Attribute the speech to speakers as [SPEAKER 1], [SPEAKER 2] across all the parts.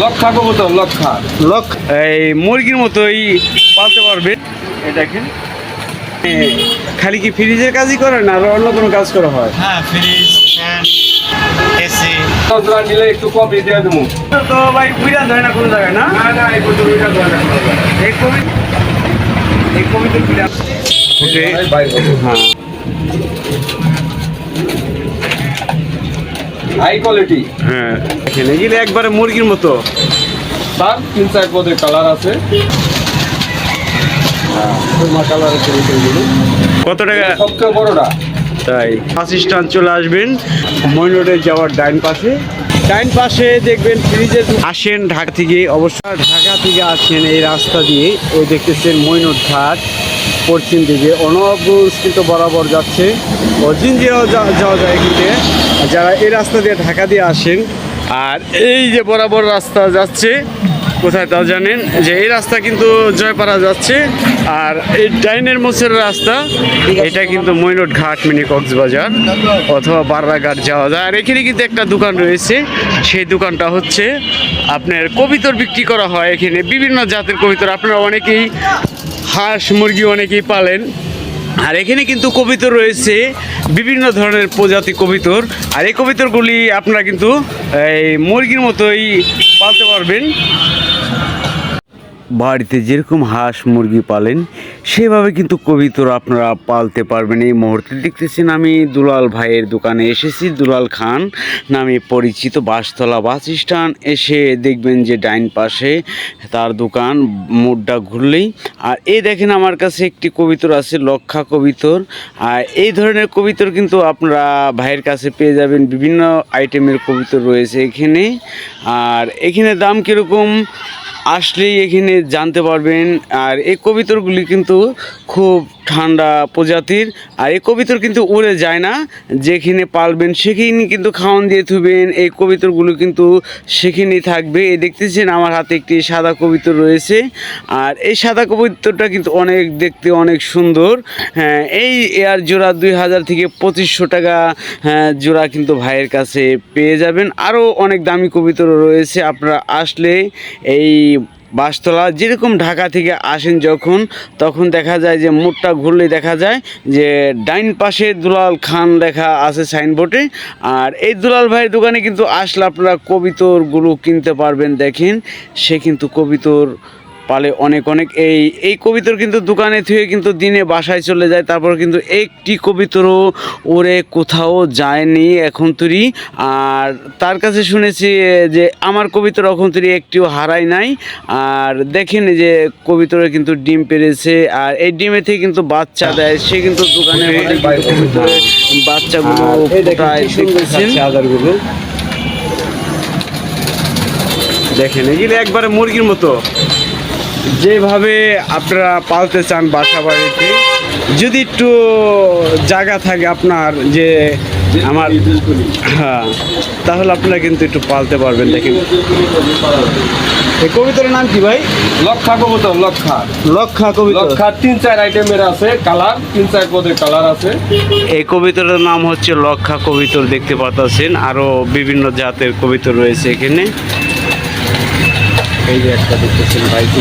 [SPEAKER 1] লক্ষা কবুতর লক্ষা।
[SPEAKER 2] লক এই মুরগির মতোই পালতে পারবেন এই দেখেন। খালি কি ফ্রিজের কাজই করেন আর অন্য কোনো কাজ করা হয়?
[SPEAKER 3] হ্যাঁ ফ্রিজ ফ্যান এসি।
[SPEAKER 1] জোড়া নিলে একটু কম দিয়ে দেবো।
[SPEAKER 2] তো ভাই বুঝা যায় না কোনো জায়গায় না?
[SPEAKER 1] না না ওইটা দেওয়া যাবে না।
[SPEAKER 2] এই কবি এই কবিতা বুঝা ফুটে
[SPEAKER 1] এই বাইরে।
[SPEAKER 2] হ্যাঁ।
[SPEAKER 1] হাই কোয়ালিটি
[SPEAKER 2] হ্যাঁ এখানে গেলে একবারে মুরগির মতো।
[SPEAKER 1] তার তিন চার পদের কালার আছে।
[SPEAKER 2] কত টাকা?
[SPEAKER 1] সবচেয়ে বড়টা।
[SPEAKER 2] তাই বাস স্ট্যান্ড চলে আসবেন। ময়ূরে যাওয়ার ডাইন পাশে। ডাইন পাশে দেখবেন ফ্রিজের আসেন ঢাকা থেকে অবশ্য ঢাকা থেকে আসেন এই রাস্তা দিয়ে। ওই দেখতেছেন মৈনট ঘাট। পশ্চিম দিকে অনবরুষ কিন্তু বরাবর যাচ্ছে। ও জিঞ্জিরাও যাওয়া যায় কিন্তু যারা এই রাস্তা দিয়ে ঢাকা দিয়ে আসেন, আর এই যে বরাবর রাস্তা যাচ্ছে, কোথায় তা জানেন, যে এই রাস্তা কিন্তু জয়পাড়া যাচ্ছে, আর এই ডাইনের মোছের রাস্তা, এটা কিন্তু মৈনট ঘাট, মিনি কক্সবাজার অথবা বাররাঘাট যাওয়া যায়। আর এখানে কিন্তু একটা দোকান রয়েছে, সেই দোকানটা হচ্ছে আপনার কবিতর বিক্রি করা হয় এখানে। বিভিন্ন জাতের কবিতর, আপনারা অনেকেই হাঁস মুরগি অনেকেই পালেন। আর এখানে কিন্তু কবিতর রয়েছে, বিভিন্ন ধরনের প্রজাতি কবিতর। আর এই কবিতরগুলি আপনারা কিন্তু, এই মুরগির মতোই পালতে পারবেন। বাড়িতে যেরকম হাঁস মুরগি পালেন সেভাবে কিন্তু কবিতর আপনারা পালতে পারবেন এই মুহূর্তে। দেখতেছেন আমি দুলাল ভাইয়ের দোকানে এসেছি। দুলাল খান নামে পরিচিত বাসতলা বাস স্ট্যান্ড। এসে দেখবেন যে ডাইন পাশে তার দোকান মোড়টা ঘুরলেই। আর এই দেখেন আমার কাছে একটি কবিতর আছে, লক্ষা কবিতর। আর এই ধরনের কবিতর কিন্তু আপনারা ভাইয়ের কাছে পেয়ে যাবেন। বিভিন্ন আইটেমের কবিতর রয়েছে এখানে। আর এখানে দাম কীরকম? আসলেই এখানে জানতে পারবেন আর এই কবিতরগুলি কিন্তু খুব ঠান্ডা প্রজাতির আর এই কবিতর কিন্তু উড়ে যায় না। যেখানে পালবেন সেখানে কিন্তু খাওয়ান দিয়ে থুবেন এই কবিতরগুলো কিন্তু সেখানেই থাকবে। এই দেখতেছেন আমার হাতে একটি সাদা কবিতর রয়েছে আর এই সাদা কবিতরটা কিন্তু অনেক দেখতে অনেক সুন্দর। হ্যাঁ এই এয়ার জোড়া দুই হাজার থেকে পঁচিশশো টাকা হ্যাঁ, জোড়া কিন্তু ভাইয়ের কাছে পেয়ে যাবেন। আরও অনেক দামি কবিতরও রয়েছে আপনারা আসলে এই বাসতলা, যেরকম ঢাকা থেকে আসেন যখন, তখন দেখা যায় যে মুখটা ঘুরলে দেখা যায় যে ডাইন পাশে দুলাল খান লেখা আছে সাইনবোর্ডে। আর এই দুলাল ভাইয়ের দোকানে কিন্তু আসলে আপনারা কবিতরগুলো কিনতে পারবেন, দেখেন। সে কিন্তু কবিতর পালে অনেক অনেক। এই এই কবিতর কিন্তু দোকানে থেকে কিন্তু দিনে বাসায় চলে যায়। তারপর কিন্তু একটি কবিতরও ওরে কোথাও যায়নি এখন তুরি আর তার কাছে শুনেছি যে আমার কবিতর এখন তুরি একটিও হারাই নাই। আর দেখেন যে কবিতরে কিন্তু ডিম পেরেছে। আর এই ডিমে থেকে কিন্তু বাচ্চা দেয়। সে কিন্তু দোকানে বাচ্চাগুলো প্রায় দেখতেছেন? দেখেন এগুলো একবারে মুরগির মতো। যেভাবে আপনারা পালতে চান বাসা বাড়িতে যদি একটু জায়গা থাকে আপনার যে আমার হ্যাঁ তাহলে আপনারা কিন্তু একটু পালতে পারবেন দেখেন। এই কবিতার নাম কি ভাই?
[SPEAKER 1] লক্ষা কবুতর লক্ষা।
[SPEAKER 2] লক্ষা কবিতা
[SPEAKER 1] লক্ষা তিন চার আইটেমের আছে কালার তিন চার পদের কালার আছে।
[SPEAKER 2] এই কবিতার নাম হচ্ছে লক্ষা কবিতর দেখতে পাচ্ছেন আরও বিভিন্ন জাতের কবিতর রয়েছে এখানে। এই যে একটা দেখতেছেন লাগতেছে।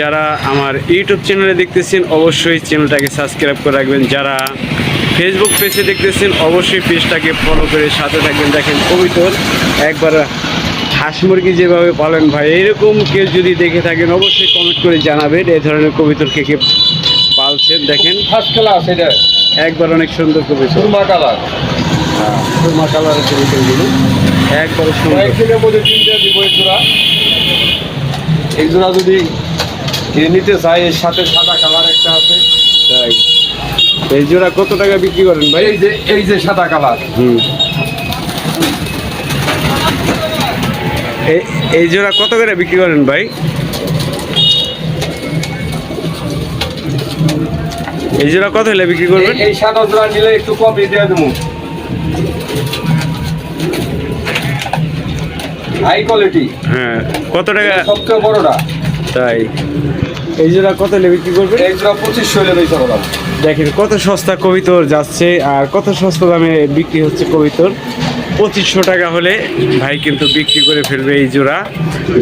[SPEAKER 2] যারা আমার ইউটিউব চ্যানেলে দেখতেছেন অবশ্যই চ্যানেলটাকে সাবস্ক্রাইব করে রাখবেন। যারা ফেসবুক পেজে দেখতেছেন অবশ্যই পেজটাকে ফলো করে সাথে থাকবেন। দেখেন কবিতর একবার হাঁস মুরগি যেভাবে পালেন ভাই এরকম কেউ যদি দেখে থাকেন অবশ্যই কমেন্ট করে জানাবেন। এই ধরনের কবিতর কে কে পালছেন দেখেন।
[SPEAKER 1] ফার্স্ট খেলা আছে এটা।
[SPEAKER 2] একবার অনেক সুন্দর কবিতর।
[SPEAKER 1] সুরমা কালার
[SPEAKER 2] সুরমা কালারের কবিতরগুলো একবার সুন্দর।
[SPEAKER 1] মধ্যে তিনটা দিব এই জোড়া এই জোড়া যদি নিতে চায় এর সাথে সাদা কালার একটা আছে।
[SPEAKER 2] তাই। এই জোড়া কত টাকা বিক্রি করেন ভাই?
[SPEAKER 1] এই যে এই যে সাদা কালার।
[SPEAKER 2] হুম। এই- জোড়া কত করে বিক্রি করেন ভাই? এই জোড়া কত হলে বিক্রি করবেন?
[SPEAKER 1] এই- সাদা জোড়া নিলে একটু কম দিয়ে দেবো। হাই কোয়ালিটি
[SPEAKER 2] হ্যাঁ কত টাকা?
[SPEAKER 1] সবচেয়ে বড়টা।
[SPEAKER 2] তাই। এই জোড়া কত হলে বিক্রি করবেন?
[SPEAKER 1] এক জোড়া পঁচিশশো হলে বেচা
[SPEAKER 2] দেখেন কত সস্তা কবিতর যাচ্ছে আর কত সস্তা দামে বিক্রি হচ্ছে কবিতর পঁচিশশো টাকা হলে ভাই কিন্তু বিক্রি করে ফেলবে এই জোড়া।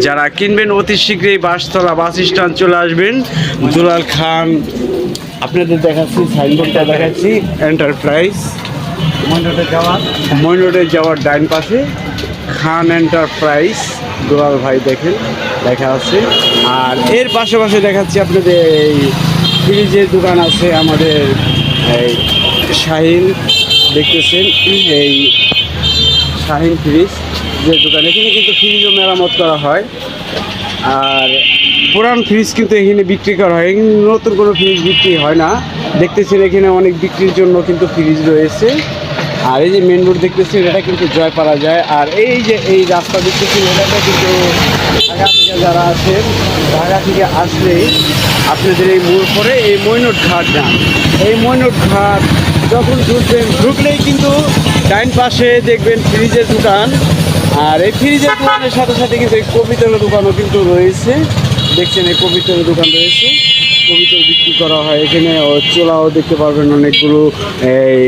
[SPEAKER 2] যারা কিনবেন অতি শীঘ্রই বাসতলা বাস স্ট্যান্ড চলে আসবেন। দুলাল খান আপনাদের দেখাচ্ছি সাইনবোর্ডটা দেখাচ্ছি এন্টারপ্রাইজ
[SPEAKER 3] যাওয়ার।
[SPEAKER 2] ময়নোডে যাওয়ার ডাইন পাশে খান এন্টারপ্রাইজ, দুলাল ভাই দেখেন লেখা আছে। আর এর পাশে পাশে দেখাচ্ছি আপনাদের এই ফ্রিজের দোকান আছে আমাদের এই শাহিন, দেখতেছেন? এই শাহিন ফ্রিজ যে দোকান, এখানে কিন্তু ফ্রিজও মেরামত করা হয়। আর পুরান ফ্রিজ কিন্তু এখানে বিক্রি করা হয়। নতুন কোনো ফ্রিজ বিক্রি হয় না। দেখতেছেন এখানে অনেক বিক্রির জন্য কিন্তু ফ্রিজ রয়েছে। আর এই যে মেন রোড দেখতেছেন, এটা কিন্তু জয়পাড়া যায় আর এই যে এই রাস্তা দেখতেছেন, এটাতে কিন্তু ঢাকা থেকে যারা আসেন ঢাকা থেকে আসলে আপনাদের এই মোড় পরে এই মৈনট ঘাট যান। এই মৈনট ঘাট যখন ঢুকবেন ঢুকলেই কিন্তু ডাইন পাশে দেখবেন ফ্রিজের দোকান। আর এই ফ্রিজের দোকানের সাথে সাথে কিন্তু এই কবিতরের দোকানও কিন্তু রয়েছে। দেখছেন এই কবিতরের দোকান রয়েছে। কবিতর বিক্রি করা হয় এখানে। চুলাও দেখতে পারবেন অনেকগুলো, এই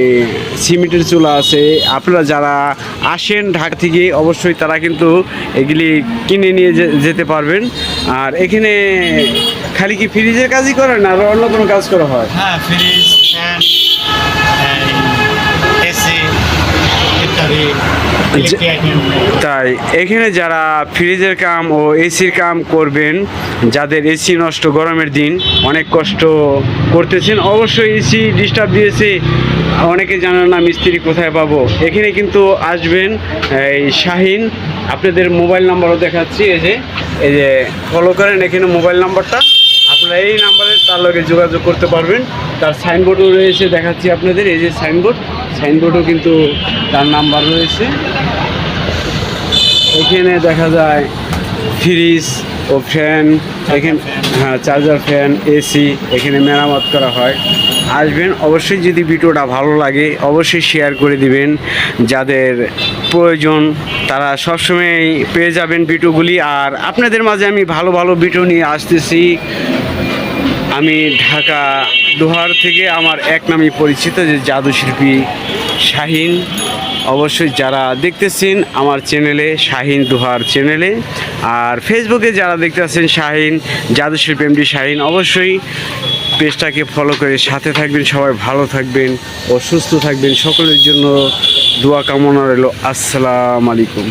[SPEAKER 2] সিমেন্টের চুলা আছে। আপনারা যারা আসেন ঢাকা থেকে, অবশ্যই তারা কিন্তু এগুলি কিনে নিয়ে যেতে পারবেন। আর এখানে খালি কি ফ্রিজের কাজই করেন আর অন্য কোনো কাজ করা হয়?
[SPEAKER 3] হ্যাঁ ফ্রিজ এসি ইত্যাদি।
[SPEAKER 2] তাই, এখানে যারা ফ্রিজের কাম ও এসির কাম করবেন, যাদের এসি নষ্ট গরমের দিন, অনেক কষ্ট করতেছেন, অবশ্যই এসি ডিস্টার্ব দিয়েছে। অনেকে জানেন না মিস্ত্রি কোথায় পাবো। এখানে কিন্তু আসবেন, এই শাহিন, আপনাদের মোবাইল নাম্বারও দেখাচ্ছি, এই যে এই যে ফলো করেন এখানে মোবাইল নাম্বারটা। আপনারা এই নাম্বারে তার লগে যোগাযোগ করতে পারবেন। তার সাইনবোর্ডও রয়েছে, দেখাচ্ছি আপনাদের, এই যে সাইনবোর্ড, সাইনবোর্ডও কিন্তু তার নাম্বার রয়েছে। এখানে দেখা যায় ফ্রিজ ও ফ্যান, এখানে হ্যাঁ চার্জার ফ্যান, এসি, এখানে মেরামত করা হয়। আসবেন, অবশ্যই যদি ভিডিওটা ভালো লাগে, অবশ্যই শেয়ার করে দিবেন। যাদের প্রয়োজন, তারা সবসময় পেয়ে যাবেন ভিডিওগুলি। আর আপনাদের মাঝে আমি ভালো ভালো ভিডিও নিয়ে আসতেছি। আমি ঢাকা দোহার থেকে আমার এক নামে পরিচিত যে জাদুশিল্পী শাহিন। অবশ্যই যারা দেখতেছেন আমার চ্যানেলে শাহিন দোহার চ্যানেলে আর ফেসবুকে যারা দেখতেছেন শাহিন, জাদুশিল্পী এমডি শাহিন, অবশ্যই পেজটাকে ফলো করে সাথে থাকবেন, সবাই ভালো থাকবেন ও সুস্থ থাকবেন। সকলের জন্য দোয়া কামনা রইল। আসসালামু আলাইকুম।